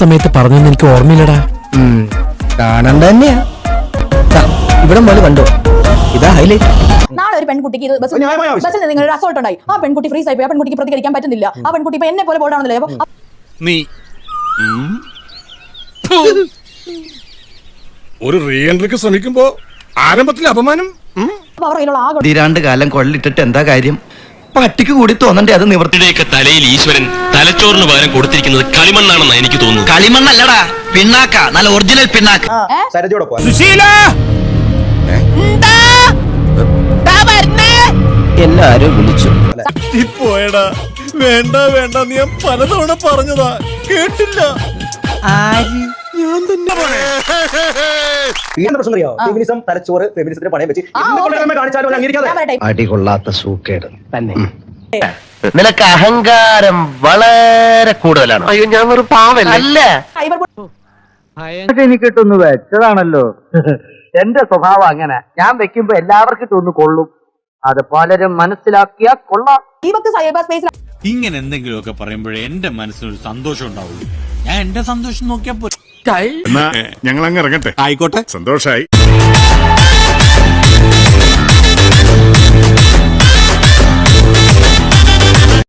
സമയത്ത് പറഞ്ഞെന്ന് എനിക്ക് ഓർമ്മയില്ലടാ. കാണണ്ട തന്നെയാ. ഇവിടെ പോലെ കണ്ടോ? ഇതാ ഹൈലൈറ്റ് നാളെ ഒരു പെൺകുട്ടിക്ക് ഇത് ബസ്സിൽ ബസ്സിൽ നിങ്ങൾ ഒരു അസോൾട്ട് ഉണ്ടായി. ആ പെൺകുട്ടി ഫ്രീസ് ആയി പോയി. ആ പെൺകുട്ടിക്ക് പ്രതികരിക്കാൻ പറ്റുന്നില്ല. ആ പെൺകുട്ടി ഇപ്പൊ എന്നെ പോലെ ബോർഡാണെന്നില്ല നീ. ഒരു റീ എൻട്രിക്ക് ശ്രമിക്കുമ്പോ ആരംഭത്തിൽ അപമാനം? അവർ അതിനുള്ള ആകെ തീരാണ്ട് കാലം കൊള്ളിട്ടിട്ട് എന്താ കാര്യം? പട്ടിക്ക് കൂടി തോന്നണ്ടേ അത് നിവർത്തിയുടെയൊക്കെ തലയിൽ ഈശ്വരൻ തലച്ചോറിന് പകരം കൊടുത്തിരിക്കുന്നത് കളിമണ്ണാണെന്ന് എനിക്ക് തോന്നുന്നു കളിമണ്ണല്ലടാ പിണ്ണാക്ക നല്ല ഒറിജിനൽ പിണ്ണാക്ക. സുശീല! എല്ലാരും വിളിച്ചു. പോയടാ. വേണ്ട വേണ്ട നീ ഞാൻ പലതവണ പറഞ്ഞതാ. കേട്ടില്ല. പ്രശ്നം അറിയോ? ഫെമിനിസം തലച്ചോറ് ഫെമിനിസത്തിന്റെ പണയം വെച്ച് കാണിച്ചാലും അംഗീകരിക്കാതെ? അടികൊള്ളാത്ത സൂക്കേട്. തന്നെ. നിനക്ക് അഹങ്കാരം വളരെ കൂടുതലാണ്. അയ്യോ ഞാൻ ഒരു പാവല്ല? അല്ല. സൈബർ എനിക്ക് കിട്ടുന്നു വെച്ചതാണല്ലോ. എന്റെ സ്വഭാവം അങ്ങനെ. ഞാൻ വെക്കുമ്പോ എല്ലാവർക്കും ഇട്ടൊന്ന് കൊള്ളും. അത് പലരും മനസ്സിലാക്കിയാ കൊള്ളാം. ഈ വക്ക് സൈബർ സ്പേസിൽ ഇങ്ങനെ എന്തെങ്കിലുമൊക്കെ പറയുമ്പോഴേ എന്റെ മനസ്സിനൊരു സന്തോഷം ഉണ്ടാവുള്ളൂ. ഞാൻ എന്റെ സന്തോഷം നോക്കിയപ്പോ എന്നാ ഞങ്ങൾ അങ്ങ് ഇറങ്ങട്ടെ. ആയിക്കോട്ടെ. സന്തോഷായി.